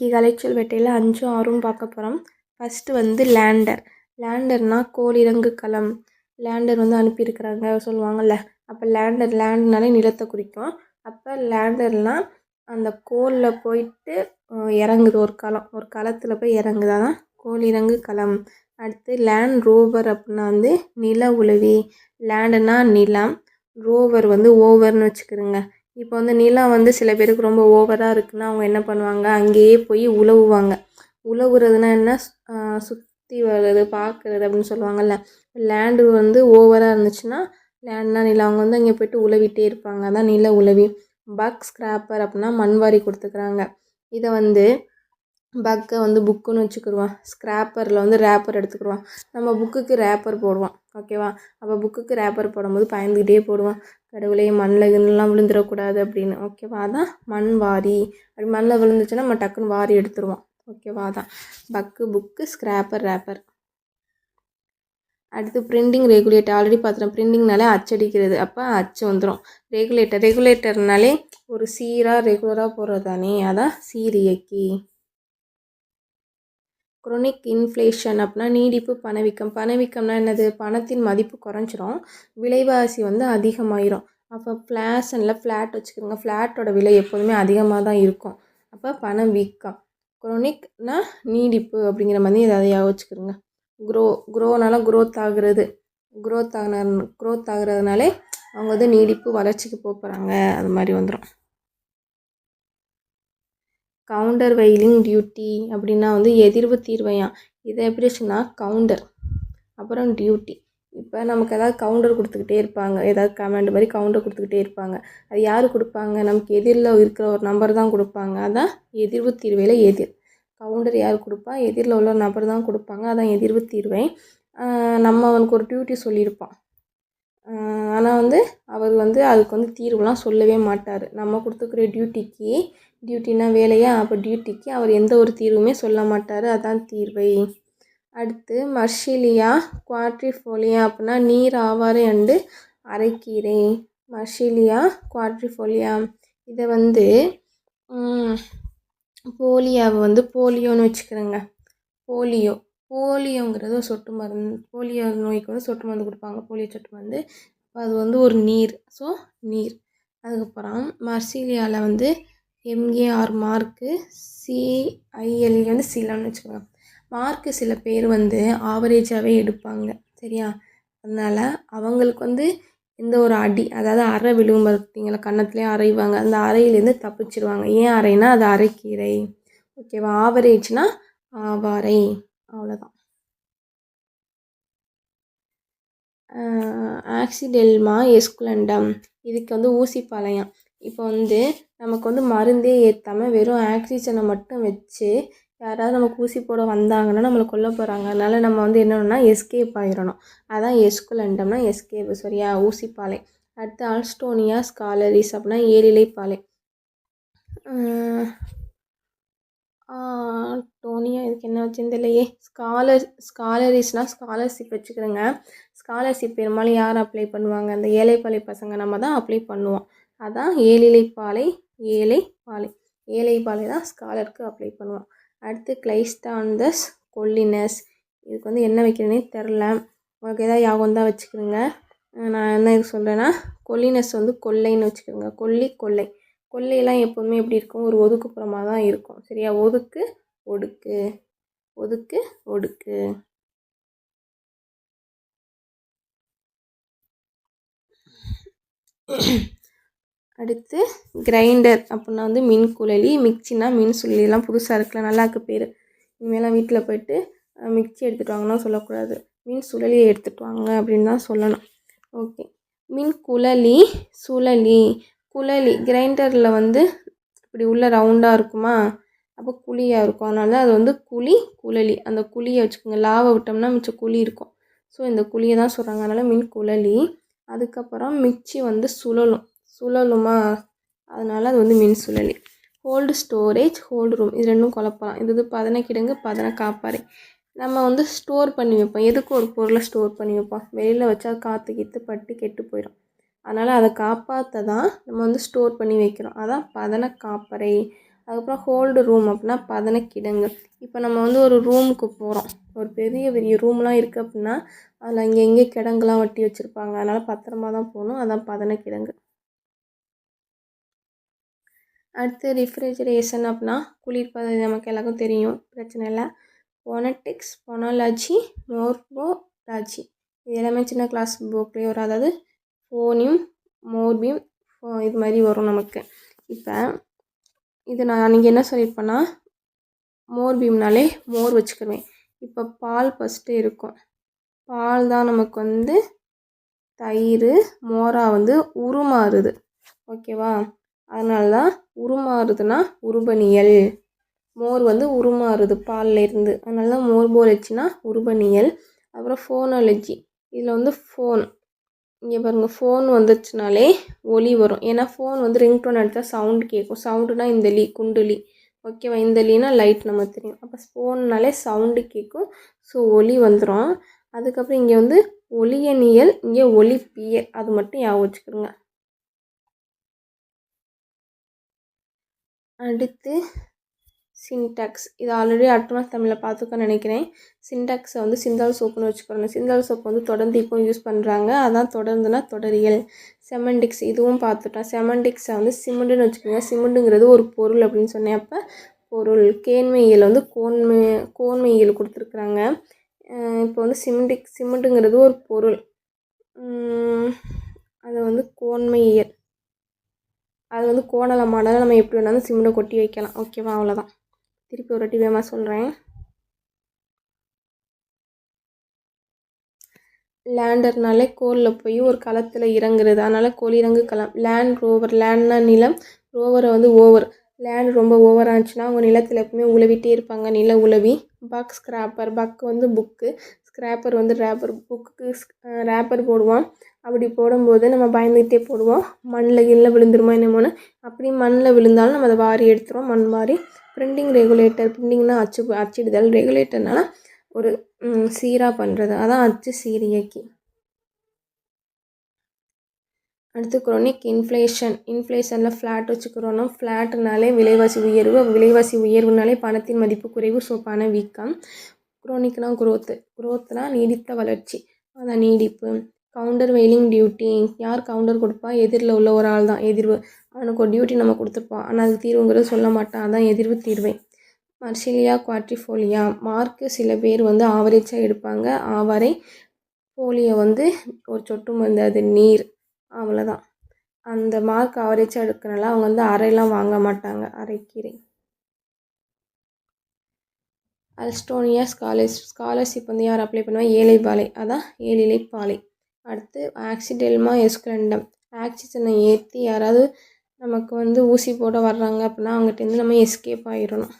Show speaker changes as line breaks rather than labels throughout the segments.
இன்றைக்கி கலைச்சொல் வேட்டையில் அஞ்சும் ஆறும் பார்க்க போகிறோம் ஃபஸ்ட்டு வந்து லேண்டர் லேண்டர்னால் கோளிறங்கு களம். லேண்டர் வந்து அனுப்பியிருக்கிறாங்க சொல்லுவாங்கள்ல அப்போ லேண்டர் லேண்ட்னாலே நிலத்தை குறிக்கும். அப்போ லேண்டர்னால் அந்த கோலில் போயிட்டு இறங்குது ஒரு களம். ஒரு களத்தில் போய் இறங்குது? அதான் கோளிறங்கு களம். அடுத்து லேண்ட் ரோவர் அப்படின்னா வந்து நில உளவி. லேண்டுனா நிலம். ரோவர் வந்து ஓவர்னு வச்சுக்கிறோங்க. இப்போ வந்து நிலம் வந்து சில பேருக்கு ரொம்ப ஓவராக இருக்குன்னா அவங்க என்ன பண்ணுவாங்க? அங்கேயே போய் உழவுவாங்க. உழவுறதுனா என்ன? சுற்றி வர்றது பார்க்குறது அப்படின்னு சொல்லுவாங்கல்ல. லேண்டு வந்து ஓவராக இருந்துச்சுன்னா லேண்ட்னா நிலம் அவங்க வந்து அங்கே போய்ட்டு உழவிட்டே இருப்பாங்க. அதான் நில உழவி. பக் ஸ்க்ராப்பர் அப்படின்னா மண்வாரி கொடுத்துக்கிறாங்க. இதை வந்து பக்கை வந்து புக்குன்னு வச்சுக்கிடுவான். ஸ்க்ராப்பரில் வந்து ரேப்பர் எடுத்துக்கிடுவான். நம்ம புக்குக்கு ரேப்பர் போடுவான். ஓகேவா அப்போ புக்குக்கு ரேப்பர் போடும்போது பயந்துக்கிட்டே போடுவான். கடவுளே மண்ணில் கிண்ணெலாம் விழுந்துடக்கூடாது அப்படின்னு. ஓகேவா அதான் மண் வாரி. அப்படி மண்ணில் விழுந்துச்சுன்னா நம்ம டக்குன்னு வாரி எடுத்துருவோம். ஓகேவா அதான். பக்கு புக்கு ஸ்க்ராப்பர் ரேப்பர் அடுத்து பிரிண்டிங் ரெகுலேட்டர் ஆல்ரெடி பார்த்துட்டோம் பிரிண்டிங்னாலே அச்சடிக்கிறது அப்போ அச்சு வந்துடும் ரெகுலேட்டர் ரெகுலேட்டர்னாலே ஒரு சீராக ரெகுலராக போடுறது தானே அதான் சீரியக்கி குரோனிக் இன்ஃப்ளேஷன் அப்படின்னா நீடிப்பு பணவீக்கம். பணவீக்கம்னா என்னது? பணத்தின் மதிப்பு குறைஞ்சிரும். விலைவாசி வந்து அதிகமாயிரும். அப்போ ஃப்ளாஷனில் ஃப்ளாட் வச்சுக்கோங்க. ஃப்ளாட்டோட விலை எப்போதுமே அதிகமாக தான் இருக்கும். அப்போ பணம் வீக்கம் குரோனிக்னா நீடிப்பு அப்படிங்கிற மாதிரி எதாவது வச்சுக்கிறோங்க குரோ குரோனால க்ரோத் ஆகுறது. குரோத் ஆகின க்ரோத் ஆகுறதுனாலே அவங்க வந்து நீடிப்பு வளர்ச்சிக்கு போகிறாங்க அது மாதிரி வந்துடும் கவுண்டர் வெயிலிங் டியூட்டி அப்படின்னா வந்து எதிர்வு தீர்வையாம் இதை எப்படி சொன்னால் கவுண்டர் அப்புறம் டியூட்டி இப்போ நமக்கு ஏதாவது கவுண்டர் கொடுத்துக்கிட்டே இருப்பாங்க. ஏதாவது கமெண்ட் மாதிரி கவுண்டர் கொடுத்துக்கிட்டே இருப்பாங்க. அது யார் கொடுப்பாங்க? நமக்கு எதிரில் இருக்கிற ஒரு நம்பர் தான் கொடுப்பாங்க. அதான் எதிர்வு தீர்வையில் எதிர். கவுண்டர் யார் கொடுப்பா? எதிரில் உள்ள நபர் தான் கொடுப்பாங்க. அதான் எதிர்வு தீர்வை. நம்ம அவனுக்கு ஒரு டியூட்டி சொல்லியிருப்பான் ஆனால் வந்து அவர் வந்து அதுக்கு வந்து தீர்வுலாம் சொல்லவே மாட்டார். நம்ம கொடுத்துருக்குற டியூட்டிக்கு டியூட்டினா வேலையா? அப்போ டியூட்டிக்கு அவர் எந்த ஒரு தீர்வுமே சொல்ல மாட்டார். அதான் தீர்வை. அடுத்து மர்ஷிலியா குவாட்ரிஃபோலியா அப்படின்னா நீர் ஆவாரை அண்டு அரைக்கீரை. மர்ஷிலியா குவாட்ரிஃபோலியா இதை வந்து போலியாவை வந்து போலியோன்னு வச்சுக்கிறேங்க. போலியோ. போலியோங்கிறது ஒரு சொட்டு மருந்து போலியோ நோய்க்கு வந்து சொட்டு மருந்து கொடுப்பாங்க. போலியோ சொட்டு மருந்து. அது வந்து ஒரு நீர். ஸோ நீர். அதுக்கப்புறம் மர்சீலியாவில் வந்து எம்ஏஆர் மார்க்கு சிஐஎல்இ வந்து சிலன்னு வச்சுக்கோங்க. மார்க்கு சில பேர் வந்து ஆவரேஜாகவே எடுப்பாங்க. சரியா? அதனால் அவங்களுக்கு வந்து எந்த ஒரு அடி அதாவது அறை விழுவும் பார்த்தீங்களா? கன்னத்துலேயே அரைவாங்க. அந்த அறையிலேருந்து தப்பிச்சிருவாங்க. ஏன் அறைனா அது அரைக்கீரை. ஓகேவா ஆவரேஜ்னால் ஆவாரை. அவ்வளோதான் ஆக்சிடெல்மா எஸ்குலண்டம். இதுக்கு வந்து ஊசிப்பாளையம். இப்போ வந்து நமக்கு வந்து மருந்தே ஏற்றாமல் வெறும் ஆக்சிஜனை மட்டும் வச்சு யாராவது நம்ம ஊசி போட வந்தாங்கன்னா நம்மளை கொல்ல போகிறாங்க அதனால் நம்ம வந்து என்னென்னா எஸ்கேப் ஆகிடணும் அதான் எஸ்குலண்டம்னா எஸ்கேப் சரியா ஊசிப்பாலை அடுத்து ஆல்ஸ்டோனியா ஸ்காலரிஸ் அப்படின்னா ஏழிலை பாலை. டோனியா இதுக்கு என்ன வச்சுன்னு தெரியலையே. ஸ்காலர் ஸ்காலரிஸ்னால் ஸ்காலர்ஷிப் வச்சுக்கிறேங்க. ஸ்காலர்ஷிப் பெரும்பாலும் யார் அப்ளை பண்ணுவாங்க? அந்த ஏழைப்பாளை பசங்க நம்ம தான் அப்ளை பண்ணுவோம். அதான் ஏழிலை பாலை ஏழை பாலை ஏழை பாலை தான் ஸ்காலருக்கு அப்ளை பண்ணுவோம் அடுத்து கிளைஸ்டாந்தஸ் கொல்லினஸ். இதுக்கு வந்து என்ன வைக்கிறேனே தெரில உங்களுக்கு எதாவது யாகம் தான் வச்சுக்கிறோங்க நான் என்ன இது சொல்கிறேன்னா கொல்லினஸ் வந்து கொல்லைன்னு வச்சுக்கோங்க. கொல்லி கொல்லை. கொள்ளையெல்லாம் எப்போதுமே எப்படி இருக்கும்? ஒரு ஒதுக்குப்புறமாக தான் இருக்கும். சரியா? ஒதுக்கு ஒடுக்கு. ஒதுக்கு ஒடுக்கு. அடுத்து கிரைண்டர் அப்படின்னா வந்து மின் குழலி மிக்சினா மின் சுழலிலாம் புதுசாக இருக்கலாம் நல்லா இருக்குது பேர். இனிமேலாம் வீட்டில் போயிட்டு மிக்சி எடுத்துகிட்டு வாங்கன்னா சொல்லக்கூடாது. மின் சுழலியை எடுத்துகிட்டு வாங்க அப்படின்னு தான் சொல்லணும். ஓகே. மின் குழலி சுழலி குழலி கிரைண்டரில் வந்து இப்படி உள்ள ரவுண்டாக இருக்குமா? அப்போ குழியாக இருக்கும். அதனால தான் அது வந்து குழி குழலி. அந்த குழியை வச்சுக்கோங்க. லாவை விட்டோம்னா மிச்சம் குழி இருக்கும். ஸோ இந்த குழியை தான் சொல்கிறாங்க அதனால் மின் குழலி அதுக்கப்புறம் மிக்சி வந்து சுழலும். சுழலுமா? அதனால் அது வந்து மின் சுழலி. ஹோல்டு ஸ்டோரேஜ் ஹோல்டு ரூம் இது ரெண்டும் குழப்பலாம். இது இது பதன கிடங்கு பதன காப்பாறை. நம்ம வந்து ஸ்டோர் பண்ணி வைப்போம். எதுக்கு ஒரு பொருளை ஸ்டோர் பண்ணி வைப்போம்? வெளியில் வச்சா காற்று கீற்று பட்டு கெட்டு போயிடும் அதனால் அதை காப்பாற்ற தான் நம்ம வந்து ஸ்டோர் பண்ணி வைக்கிறோம். அதான் பதன காப்பறை. அதுக்கப்புறம் ஹோல்டு ரூம் அப்படின்னா பதன கிடங்கு. இப்போ நம்ம வந்து ஒரு ரூமுக்கு போகிறோம் ஒரு பெரிய பெரிய ரூம்லாம் இருக்குது அப்படின்னா அதில் அங்கே எங்கே கிடங்குலாம் வட்டி வச்சுருப்பாங்க. அதனால் பத்திரமா தான் போகணும். அதான் பதன கிடங்கு. அடுத்து ரிஃப்ரிஜரேஷன் அப்படின்னா குளிர்பத நமக்கு எல்லாருக்கும் தெரியும். பிரச்சனை இல்லை. பொனட்டிக்ஸ் பொனாலஜி மோர்போலாஜி இது எல்லாமே சின்ன கிளாஸ் புக்லேயே வரும். அதாவது ஃபோனியம் மோர்பியம் இது மாதிரி வரும் நமக்கு. இப்போ இது நான் அன்றைக்கி என்ன சொல்லியிருப்பேன்னா மோர்பியம்னாலே மோர் வச்சுக்கிடுவேன் இப்போ பால் ஃபஸ்ட்டு இருக்கும். பால் தான் நமக்கு வந்து தயிர் மோராக வந்து உருமாறுது. ஓகேவா அதனால தான் உருமாறுதுன்னா உருபனியல் மோர் வந்து உருமாறுது பால்லேருந்து. அதனால தான் மோர் போலச்சுன்னா உருபனியல் அப்புறம் ஃபோனாலஜி இதில் வந்து ஃபோன் இங்கே பாருங்கள் ஃபோன் வந்துச்சுனாலே ஒலி வரும். ஏன்னா ஃபோன் வந்து ரிங்டோன் அடித்தா சவுண்ட் கேட்கும். சவுண்டுனா இந்த லீ குண்டுலி. ஓகேவா இந்த லீனா லைட் நம்ம தெரியும். அப்போ ஃபோன்னாலே சவுண்டு கேட்கும். ஸோ ஒலி வந்துடும் அதுக்கப்புறம் இங்கே வந்து ஒலியனியல் இங்கே ஒலிப்பியல். அது மட்டும் ஞாபகம் வச்சுக்கிறோங்க அடுத்து சின்டாக்ஸ் இது ஆல்ரெடி அட்வான்ஸ் தமிழில் பார்த்துக்கோன்னு நினைக்கிறேன். சின்டாக்ஸை வந்து சிந்தால் சோப்புன்னு வச்சுக்கிறோம் சிந்தால் சோப்பு வந்து தொடர்ந்து இப்போ யூஸ் பண்ணுறாங்க அதான் தொடர்ந்துனா தொடரியல். செமண்டிக்ஸ் இதுவும் பார்த்துட்டோம். செமண்டிக்ஸை வந்து சிமெண்டுன்னு வச்சுக்கோங்க. சிமெண்டுங்கிறது ஒரு பொருள் அப்படின்னு சொன்னேன் அப்போ. பொருள். கேண்மையில் வந்து கோன்மை கோன்மையில் கொடுத்துருக்குறாங்க. இப்போ வந்து சிமெண்டிக் சிமெண்ட்டுங்கிறது ஒரு பொருள். அது வந்து கோன்மையியல் அது வந்து கோணலமானதை நம்ம எப்படி வேணாலும் சிமெண்ட்டை கொட்டி வைக்கலாம். ஓகேவா அவ்வளோதான் திருப்பி ஒரு வாட்டி வேகமாக சொல்கிறேன் லேண்டர்னாலே கோலில் போய் ஒரு களத்தில் இறங்குறது. அதனால் கோல் இறங்கு களம் லேண்ட் ரோவர் லேண்ட்னா நிலம் ரோவரை வந்து ஓவர் லேண்ட் ரொம்ப ஓவராக ஆச்சுன்னா அவங்க நிலத்தில் எப்பவுமே உழவிட்டே இருப்பாங்க. நில உழவி பக் ஸ்க்ராப்பர் பக் வந்து புக்கு ஸ்க்ராப்பர் வந்து ரேப்பர் புக்கு ரேப்பர் போடுவான். அப்படி போடும்போது நம்ம பயந்துக்கிட்டே போடுவோம். மண்ணில் கிண்ணில் விழுந்துருமா என்னமோன்னு. அப்படி மண்ணில் விழுந்தாலும் நம்ம அதை வாரி எடுத்துருவோம். மண் வாரி. பிரிண்டிங் ரெகுலேட்டர் பிரிண்டிங்னா அச்சு அச்சிடுதல். ரெகுலேட்டர்னால ஒரு சீராக பண்ணுறது அதான் அச்சு சீரியக்கி. அடுத்து குரோனிக் இன்ஃப்ளேஷன் இன்ஃப்ளேஷனில் ஃப்ளாட் வச்சுக்கிறோன்னா ஃப்ளாட்னாலே விலைவாசி உயர்வு. விலைவாசி உயர்வுனாலே பணத்தின் மதிப்பு குறைவு ஸோ பண வீக்கம் குரோனிக்னால் குரோத்து குரோத்னால் நீடித்த வளர்ச்சி. அதான் நீடிப்பு. Countervailing duty. யார் கவுண்டர் கொடுப்பா? எதிரில் உள்ள ஒரு ஆள் தான். எதிர்வு. அவனுக்கு ஒரு டியூட்டி நம்ம கொடுத்துருப்போம் ஆனால் அது தீர்வுங்கிறது சொல்ல மாட்டான் அதான் எதிர்வு தீர்வே. மர்சிலியா குவாட்ரிஃபோலியா. மார்க்கு சில பேர் வந்து ஆவரேஜாக எடுப்பாங்க. ஆவரை போலியோ வந்து ஒரு சொட்டு மருந்து அது நீர். அவ்வளோதான் அந்த மார்க் ஆவரேஜாக எடுக்கிறனால அவங்க வந்து அறையெல்லாம் வாங்க மாட்டாங்க. அரைக்கீரை. அல்ஸ்டோனியா ஸ்காலர்ஸ் ஸ்காலர்ஷிப் வந்து யார் அப்ளை பண்ணுவாங்க ஏழை பாலை. அதான் ஏழிலை பாலை. அடுத்து ஆக்சிடெல்மா எஸ்குலண்டம் ஆக்சிஜனை ஏற்றி யாராவது நமக்கு வந்து ஊசி போட வர்றாங்க அப்படின்னா அவங்ககிட்டேருந்து நம்ம எஸ்கேப் ஆகிடணும்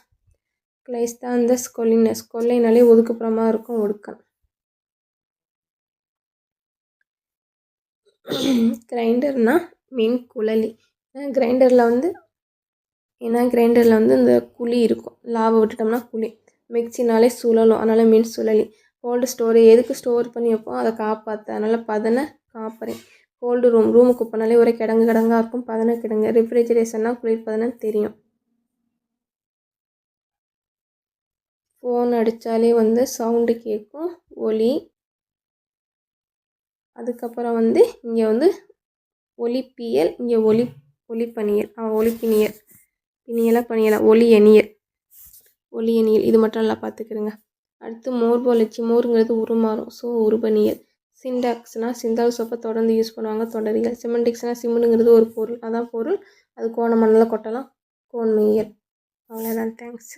கிளைஸ்தாந்தஸ் கொல்லினஸ் கொல்லைனாலே ஒதுக்குப்புறமா இருக்கும் ஒடுக்கம். கிரைண்டர்னால் மீன் குழலி. கிரைண்டரில் வந்து ஏன்னா கிரைண்டரில் வந்து இந்த குழி இருக்கும். லாவை விட்டுட்டோம்னா குழி. மிக்சினாலே சுழலும். அதனால் மீன் சுழலி. கோல்டு ஸ்டோரி எதுக்கு ஸ்டோர் பண்ணி வைப்போம்? அதை காப்பாற்ற அதனால் பதனை காப்பறேன். கோல்டு ரூம் ரூமுக்கு போனாலே ஒரே கிடங்கு கிடங்காக இருக்கும். பதனை கிடங்கு. ரெஃப்ரிஜரேஷன்னா குளிர்பதனை தெரியும். ஃபோன் அடித்தாலே வந்து சவுண்டு கேட்கும் ஒலி. அதுக்கப்புறம் வந்து இங்கே வந்து ஒலிப்பியல் இங்கே ஒலி ஒலிப்பணியல் ஒலிப்பினியல். பிணியலாக பணியலாம் ஒலி எணியல் ஒலி எணியல் இது மட்டும் நல்லா பார்த்துக்கிறேங்க அடுத்து மோர் போலச்சு மோருங்கிறது உருமாறும் ஸோ உருபணியல் சிண்டாக்ஸ்னால் சிந்தால் சோப்பை தொடர்ந்து யூஸ் பண்ணுவாங்க தொடரியல் சிமெண்டிக்ஸ்னால் சிமெண்ட்டுங்கிறது ஒரு பொருள். அதான் பொருள். அது கோண மண்ணில் கொட்டலாம். கோன்மையல் அவ்வளோதான் தேங்க்ஸ்